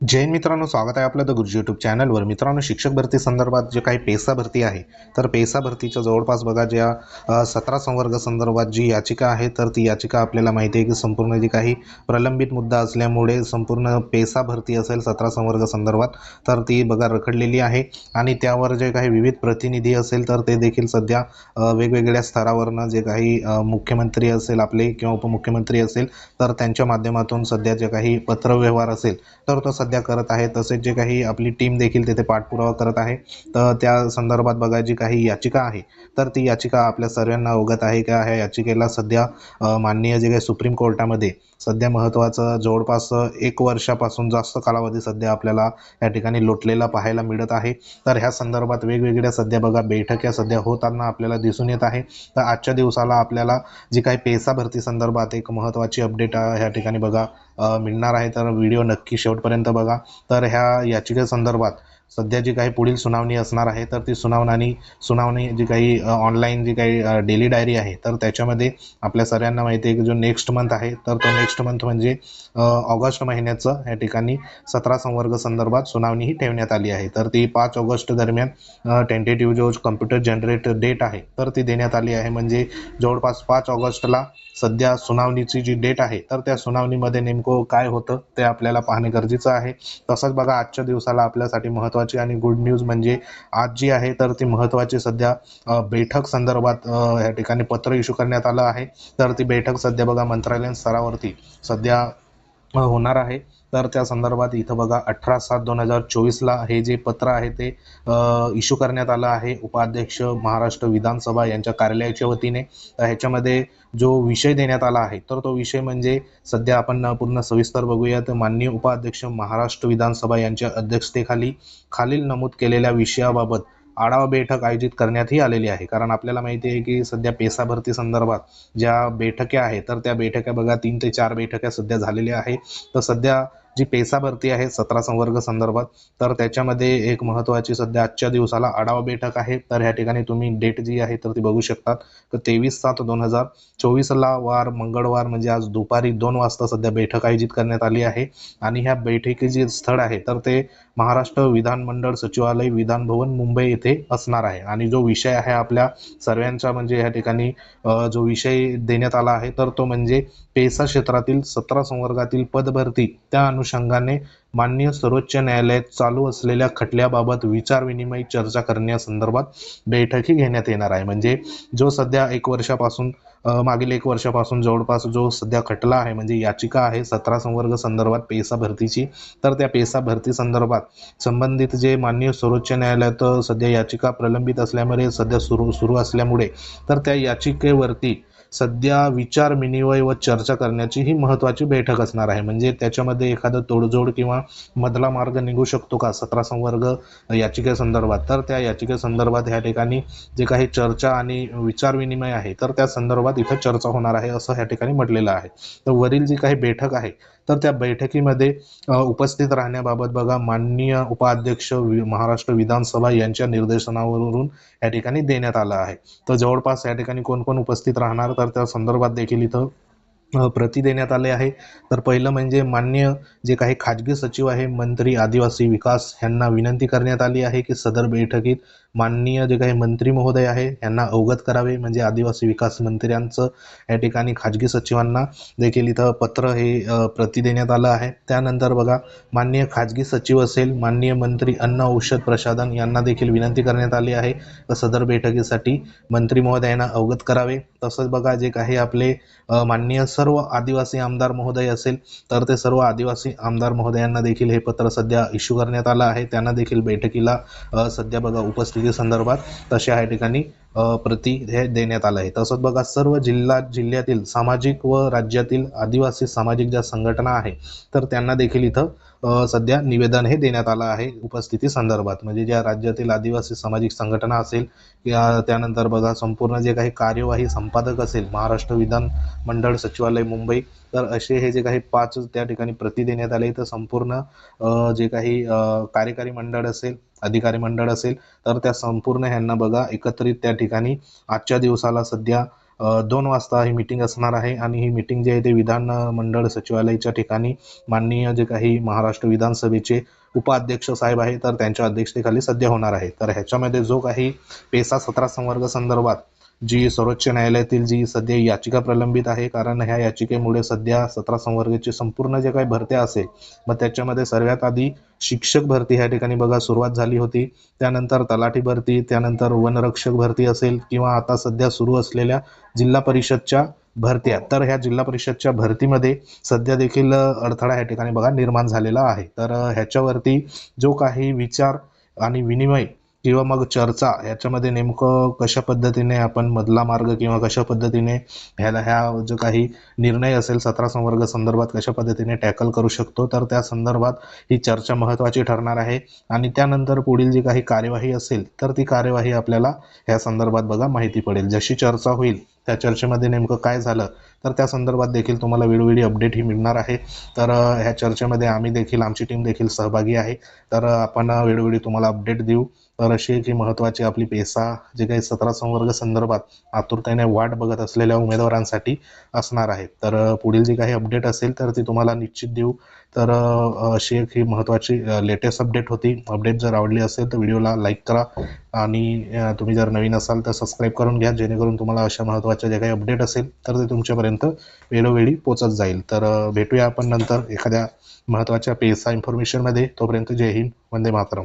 जैन मित्रांनो स्वागत आहे आपलं द गुरुजी यूट्यूब चॅनलवर मित्रांनो शिक्षक भरती संदर्भात जे काही पेसा भरती आहे तर पेसा भरतीच्या जवळपास बघा ज्या सतरा संवर्ग संदर्भात जी याचिका आहे तर ती याचिका आपल्याला माहिती आहे की संपूर्ण जी काही प्रलंबित मुद्दा असल्यामुळे संपूर्ण पेसा भरती असेल सतरा संवर्ग संदर्भात तर ती बघा रखडलेली आहे. आणि त्यावर जे काही विविध प्रतिनिधी असेल तर ते देखील सध्या वेगवेगळ्या स्तरावरनं जे काही मुख्यमंत्री असेल आपले किंवा उपमुख्यमंत्री असेल तर त्यांच्या माध्यमातून सध्या जे काही पत्रव्यवहार असेल तर तो सध्या करत आहे तसेच जे काही आपली टीम देखील तिथे पाठपुरावा करत आहे तर त्या संदर्भात बघा जी काही याचिका आहे तर ती याचिका आपल्या सर्वांना अवगत आहे का? ह्या याचिकेला सध्या माननीय जे काही सुप्रीम कोर्टामध्ये सध्या महत्त्वाचं जवळपास एक वर्षापासून जास्त कालावधी सध्या आपल्याला या ठिकाणी लोटलेला पाहायला मिळत आहे. तर ह्या संदर्भात वेगवेगळ्या सध्या बघा बैठक्या सध्या होताना आपल्याला दिसून येत आहे. तर आजच्या दिवसाला आपल्याला जी काही पेसा भरती संदर्भात एक महत्त्वाची अपडेट ह्या ठिकाणी बघा मिळणार आहे तर व्हिडिओ नक्की शेवटपर्यंत बघा. तर ह्या याचिकेसंदर्भात सध्या जी काही पुढील सुनावणी असणार आहे तर ती सुनावणी सुनावणी जी काही ऑनलाईन जी काही डेली डायरी आहे तर त्याच्यामध्ये आपल्या सगळ्यांना माहिती आहे की जो नेक्स्ट मंथ आहे तर तो नेक्स्ट मंथ म्हणजे ऑगस्ट महिन्याचं या ठिकाणी सतरा संवर्ग संदर्भात सुनावणी ही ठेवण्यात आली आहे. तर ती पाच ऑगस्ट दरम्यान टेंटेटिव्ह जो कम्प्युटर जनरेट डेट आहे तर ती देण्यात आली आहे. म्हणजे जवळपास पाच ऑगस्टला सध्या सुनावणीची जी डेट आहे तर त्या सुनावणीमध्ये नेमकं काय होतं ते आपल्याला पाहणे गरजेचं आहे. तसंच बघा आजच्या दिवसाला आपल्यासाठी महत्त्वाची आणि गुड न्यूज म्हणजे आज जी आहे तर ती महत्त्वाची सध्या बैठक संदर्भात या ठिकाणी पत्र इश्यू करण्यात आलं आहे. तर ती बैठक सध्या बघा मंत्रालयीन स्तरावरती. सध्या होणार आहे. तर त्या संदर्भात इथं बघा अठरा सात दोन हजार चोवीसला हे जे पत्र आहे ते इश्यू करण्यात आलं आहे. उपाध्यक्ष महाराष्ट्र विधानसभा यांच्या कार्यालयाच्या वतीने. तर ह्याच्यामध्ये जो विषय देण्यात आला आहे तर तो विषय म्हणजे सध्या आपण पूर्ण सविस्तर बघूया तर माननीय उपाध्यक्ष महाराष्ट्र विधानसभा यांच्या अध्यक्षतेखाली खालील नमूद केलेल्या विषयाबाबत आढावा बैठक आयोजित करण्यातही आलेली आहे. कारण आपल्याला माहिती आहे की सध्या पेसा भरती संदर्भात ज्या बैठक्या आहेत तर त्या बैठक्या बघा तीन ते चार बैठक्या सध्या झालेल्या आहे. तर सध्या जी पेसा भरती आहे सतरा संवर्ग संदर्भात तर त्याच्यामध्ये एक महत्त्वाची सध्या आजच्या दिवसाला आढावा बैठक आहे. तर ह्या ठिकाणी तुम्ही डेट जी आहे तर ती बघू शकतात. तर तेवीस सात दोन हजार चोवीसला वार मंगळवार म्हणजे आज दुपारी दोन वाजता सध्या बैठक आयोजित करण्यात आली आहे. आणि ह्या बैठकीचे स्थळ आहे तर ते महाराष्ट्र विधानमंडळ सचिवालय विधान भवन मुंबई येथे असणार आहे. आणि जो विषय आहे आपल्या सर्वांचा म्हणजे ह्या ठिकाणी जो विषय देण्यात आला आहे तर तो म्हणजे पेसा क्षेत्रातील सतरा संवर्गातील पदभरती त्या अनुषंगाने माननीय सर्वोच्च न्यायालयात चालू असलेल्या खटल्याबाबत विचारविनिमय चर्चा करण्यासंदर्भात बैठकी घेण्यात येणार आहे. म्हणजे जो सध्या एक वर्षापासून मागील एक वर्षापासून जवळपास जो सध्या खटला आहे म्हणजे याचिका आहे सतरा संवर्ग संदर्भात पेसा भरतीची तर त्या पेसा भरती संदर्भात संबंधित जे माननीय सर्वोच्च न्यायालयात सध्या याचिका प्रलंबित असल्यामुळे सध्या सुरू सुरू असल्यामुळे तर त्या याचिकेवरती सध्या विचार विनिमय व चर्चा करण्याची ही महत्त्वाची बैठक असणार आहे. म्हणजे त्याच्यामध्ये एखादं तोडजोड किंवा मधला मार्ग निघू शकतो का? सतरा संवर्ग याचिकेसंदर्भात तर त्या याचिकेसंदर्भात ह्या ठिकाणी जे काही चर्चा आणि विचार विनिमय आहे तर त्या संदर्भात इथं चर्चा होणार आहे असं ह्या ठिकाणी म्हटलेलं आहे. तर वरील जी काही बैठक आहे तर त्या बैठकीमध्ये उपस्थित राहण्याबाबत बघा माननीय उपाध्यक्ष महाराष्ट्र विधानसभा यांच्या निर्देशनावरून या ठिकाणी देण्यात आलं आहे. तर जवळपास या ठिकाणी कोण कोण उपस्थित राहणार तर त्या संदर्भात देखील इथं प्रती देण्यात आले आहे. तर पहिलं म्हणजे मान्य जे काही खाजगी सचिव आहे मंत्री आदिवासी विकास यांना विनंती करण्यात आली आहे की सदर बैठकीत माननीय जे काही मंत्री महोदय आहे यांना अवगत करावे. म्हणजे आदिवासी विकास मंत्र्यांचं या ठिकाणी खाजगी सचिवांना देखील इथं पत्र हे प्रति प्रती देण्यात आलं आहे. त्यानंतर बघा माननीय खाजगी सचिव असेल माननीय मंत्री अन्न औषध प्रसाधन यांना देखील विनंती करण्यात आली आहे. तर सदर बैठकीसाठी मंत्री महोदयांना अवगत करावे. तसंच बघा जे काही आपले माननीय सर्व आदिवासी आमदार महोदय असेल तर ते सर्व आदिवासी आमदार महोदयांना देखील हे पत्र सध्या इश्यू करण्यात आलं आहे. त्यांना देखील बैठकीला सध्या बघा उपस्थिती संदर्भात तशा या ठिकाणी प्रती हे देण्यात आलं आहे. तसंच बघा सर्व जिल्हा जिल्ह्यातील सामाजिक व राज्यातील आदिवासी सामाजिक ज्या संघटना आहे तर त्यांना देखील इथं सध्या निवेदन हे देण्यात आलं आहे उपस्थिती संदर्भात. म्हणजे ज्या राज्यातील आदिवासी सामाजिक संघटना असेल या त्यानंतर बघा संपूर्ण जे काही कार्यवाही संपादक असेल महाराष्ट्र विधान मंडळ सचिवालय मुंबई तर असे हे जे काही पाच त्या ठिकाणी प्रती देण्यात आले. तर संपूर्ण जे काही कार्यकारी मंडळ असेल अधिकारी मंडळ असेल तर त्या संपूर्ण ह्यांना बघा एकत्रित त्या ठिकाणी आजच्या दिवसाला सध्या दोन वाजता ही मीटिंग असणार आहे आणि ही मीटिंग जी आहे ते विधान मंडळ सचिवालयाच्या ठिकाणी माननीय जे काही महाराष्ट्र विधानसभेचे उपाध्यक्ष साहेब आहे तर त्यांच्या अध्यक्षतेखाली सध्या होणार आहे. तर ह्याच्यामध्ये जो काही पेसा सतरा संवर्ग संदर्भात जी सर्वोच्च न्यायालयातील जी सध्या याचिका प्रलंबित आहे कारण ह्या याचिकेमुळे सध्या सतरा संवर्गाची संपूर्ण जे काही भरत्या असेल मग त्याच्यामध्ये सर्वात आधी शिक्षक भरती ह्या ठिकाणी बघा सुरुवात झाली होती. त्यानंतर तलाठी भरती त्यानंतर वनरक्षक भरती असेल किंवा आता सध्या सुरू असलेल्या जिल्हा परिषदच्या भरत्या. तर ह्या जिल्हा परिषदच्या भरतीमध्ये सध्या देखील अडथळा ह्या ठिकाणी बघा निर्माण झालेला आहे. तर ह्याच्यावरती जो काही विचार आणि विनिमय किंवा मग चर्चा याच्यामध्ये नेमकं कशा पद्धतीने आपण मधला मार्ग किंवा कशा पद्धतीने ह्याला ह्या जो काही निर्णय असेल सतरा संवर्ग संदर्भात कशा पद्धतीने टॅकल करू शकतो तर त्या संदर्भात ही चर्चा महत्त्वाची ठरणार आहे. आणि त्यानंतर पुढील जी काही कार्यवाही असेल तर ती कार्यवाही आपल्याला ह्या संदर्भात बघा माहिती पडेल. जशी चर्चा होईल त्या चर्चेमध्ये नेमकं काय झालं तर त्या संदर्भात देखील तुम्हाला वेळोवेळी अपडेट ही मिळणार आहे. तर ह्या चर्चेमध्ये आम्ही देखील आमची टीम देखील सहभागी आहे. तर आपण वेळोवेळी तुम्हाला अपडेट देऊ. तर अशी एक ही महत्त्वाची आपली पेसा जे काही सतरा संवर्ग संदर्भात आतुरतेने वाट बघत असलेल्या उमेदवारांसाठी असणार आहे. तर पुढील जी काही अपडेट असेल तर ती तुम्हाला निश्चित देऊ. तर अशी एक ही महत्त्वाची लेटेस्ट अपडेट होती. अपडेट जर आवडली असेल तर व्हिडिओला लाईक करा. आणि तुम्ही जर नवीन असाल तर सबस्क्राईब करून घ्या. जेणेकरून तुम्हाला अशा महत्त्वाच्या जे काही अपडेट असेल तर ते तुमच्यापर्यंत वेळोवेळी पोचत जाईल. तर भेटूया आपण नंतर एखाद्या महत्त्वाच्या पेसा इन्फॉर्मेशनमध्ये तोपर्यंत जय हिंद. वंदे मातरम.